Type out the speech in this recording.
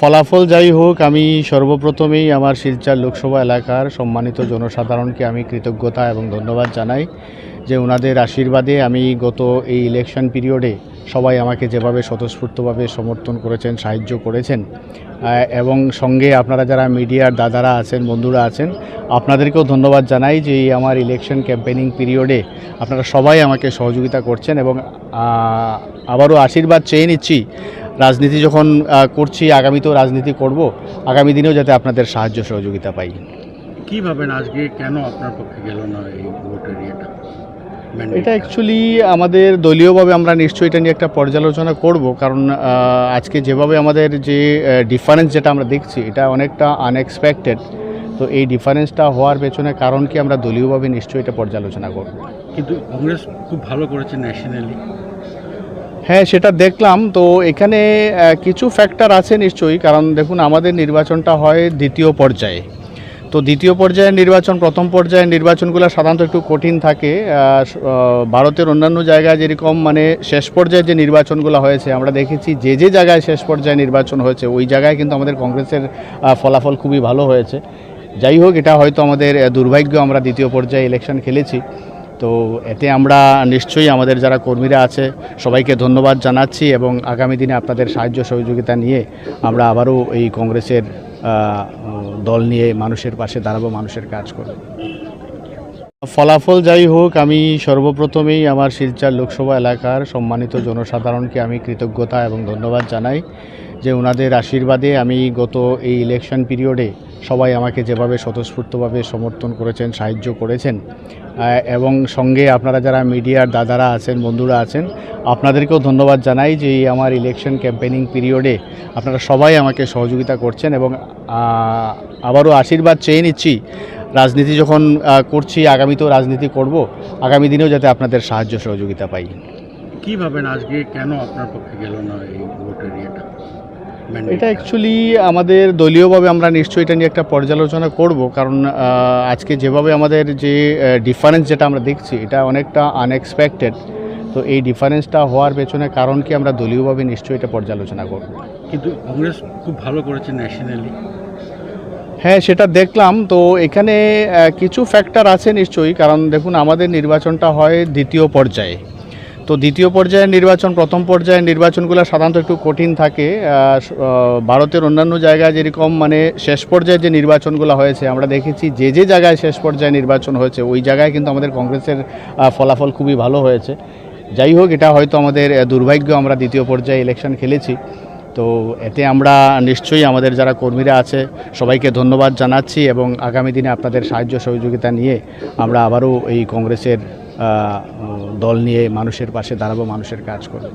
ফলাফল যাই হোক, আমি সর্বপ্রথমেই আমার শিলচর লোকসভা এলাকার সম্মানিত জনসাধারণকে আমি কৃতজ্ঞতা এবং ধন্যবাদ জানাই যে ওনাদের আশীর্বাদে আমি গত এই ইলেকশন পিরিয়ডে সবাই আমাকে যেভাবে স্বতঃস্ফূর্তভাবে সমর্থন করেছেন, সাহায্য করেছেন এবং সঙ্গে আপনারা যারা মিডিয়ার দাদারা আছেন, বন্ধুরা আছেন, আপনাদেরকেও ধন্যবাদ জানাই যে এই আমার ইলেকশন ক্যাম্পেনিং পিরিয়ডে আপনারা সবাই আমাকে সহযোগিতা করছেন এবং আবারও আশীর্বাদ চেয়ে নিচ্ছি রাজনীতি যখন করছি আগামীতেও রাজনীতি করব আগামী দিনেও যাতে আপনাদের সাহায্য সহযোগিতা পাই। কি ভাবেন আজকে? কেন আপনার পক্ষে গেল না এই ভোটের ইয়েটা? এটা অ্যাকচুয়ালি আমাদের দলীয়ভাবে আমরা নিশ্চয়ই এটা নিয়ে একটা পর্যালোচনা করব কারণ আজকে যেভাবে আমাদের যে ডিফারেন্স যেটা আমরা দেখছি এটা অনেকটা আনএক্সপেক্টেড তো এই ডিফারেন্সটা হওয়ার পেছনে কারণ কি আমরা দলীয়ভাবে নিশ্চয়ই এটা পর্যালোচনা করব। কিন্তু কংগ্রেস খুব ভালো করেছে ন্যাশনালি হ্যাঁ সেটা দেখলাম। তো এখানে কিছু ফ্যাক্টর আছে নিশ্চয়ই, কারণ দেখুন, আমাদের নির্বাচনটা হয় দ্বিতীয় পর্যায়ে। তো দ্বিতীয় পর্যায়ের নির্বাচন, প্রথম পর্যায়ের নির্বাচনগুলো সাধারণত একটু কঠিন থাকে। ভারতের অন্যান্য জায়গায় যেরকম মানে শেষ পর্যায়ে যে নির্বাচনগুলো হয়েছে, আমরা দেখেছি যে যে জায়গায় শেষ পর্যায়ে নির্বাচন হয়েছে, ওই জায়গায় কিন্তু আমাদের কংগ্রেসের ফলাফল খুবই ভালো হয়েছে। যাই হোক, এটা হয়তো আমাদের দুর্ভাগ্য, আমরা দ্বিতীয় পর্যায়ে ইলেকশন খেলেছি। তো এতে আমরা নিশ্চয়ই আমাদের যারা কর্মীরা আছে, সবাইকে ধন্যবাদ জানাচ্ছি এবং আগামী দিনে আপনাদের সাহায্য সহযোগিতা নিয়ে আমরা আবারও এই কংগ্রেসের দল নিয়ে মানুষের পাশে দাঁড়াবো, মানুষের কাজ করব। ফলাফল যাই হোক, আমি সর্বপ্রথমেই আমার শিলচর লোকসভা এলাকার সম্মানিত জনসাধারণকে আমি কৃতজ্ঞতা এবং ধন্যবাদ জানাই। যে ওনাদের আশীর্বাদে আমি গত এই ইলেকশন পিরিয়ডে সবাই আমাকে যেভাবে স্বতঃস্ফূর্তভাবে সমর্থন করেছেন, সাহায্য করেছেন এবং সঙ্গে আপনারা যারা মিডিয়ার দাদারা আছেন, বন্ধুরা আছেন, আপনাদেরকেও ধন্যবাদ জানাই যে এই আমার ইলেকশন ক্যাম্পেনিং পিরিয়ডে আপনারা সবাই আমাকে সহযোগিতা করছেন এবং আবারও আশীর্বাদ চেয়ে নিচ্ছি। রাজনীতি যখন করছি, আগামীতেও রাজনীতি করব, আগামী দিনেও যাতে আপনাদের সাহায্য সহযোগিতা পাই। কি ভাবেন আজকে কেন আপনার পক্ষে গেল না এই ভোটের ইয়েটা? এটা অ্যাকচুয়ালি আমাদের দলীয়ভাবে আমরা নিশ্চয়ই এটা নিয়ে একটা পর্যালোচনা করব কারণ আজকে যেভাবে আমাদের যে ডিফারেন্স যেটা আমরা দেখছি এটা অনেকটা আনএক্সপেক্টেড তো এই ডিফারেন্সটা হওয়ার পেছনে কারণ কি আমরা দলীয়ভাবে নিশ্চয়ই এটা পর্যালোচনা করব। কিন্তু কংগ্রেস খুব ভালো করেছে ন্যাশনালি হ্যাঁ সেটা দেখলাম। তো এখানে কিছু ফ্যাক্টর আছে নিশ্চয়ই কারণ দেখুন আমাদের নির্বাচনটা হয় দ্বিতীয় পর্যায়ে। তো দ্বিতীয় পর্যায়ের নির্বাচন, প্রথম পর্যায়ের নির্বাচনগুলো সাধারণত একটু কঠিন থাকে। ভারতের অন্যান্য জায়গায় যেরকম মানে শেষ পর্যায়ে যে নির্বাচনগুলো হয়েছে, আমরা দেখেছি যে যে জায়গায় শেষ পর্যায়ে নির্বাচন হয়েছে, ওই জায়গায় কিন্তু আমাদের কংগ্রেসের ফলাফল খুবই ভালো হয়েছে। যাই হোক, এটা হয়তো আমাদের দুর্ভাগ্য, আমরা দ্বিতীয় পর্যায়ে ইলেকশন খেলেছি। তো এতে আমরা নিশ্চয়ই আমাদের যারা কর্মীরা আছে, সবাইকে ধন্যবাদ জানাচ্ছি এবং আগামী দিনে আপনাদের সাহায্য সহযোগিতা নিয়ে আমরা আবারও এই কংগ্রেসের দল নিয়ে মানুষের পাশে দাঁড়াবো মানুষের কাজ করব।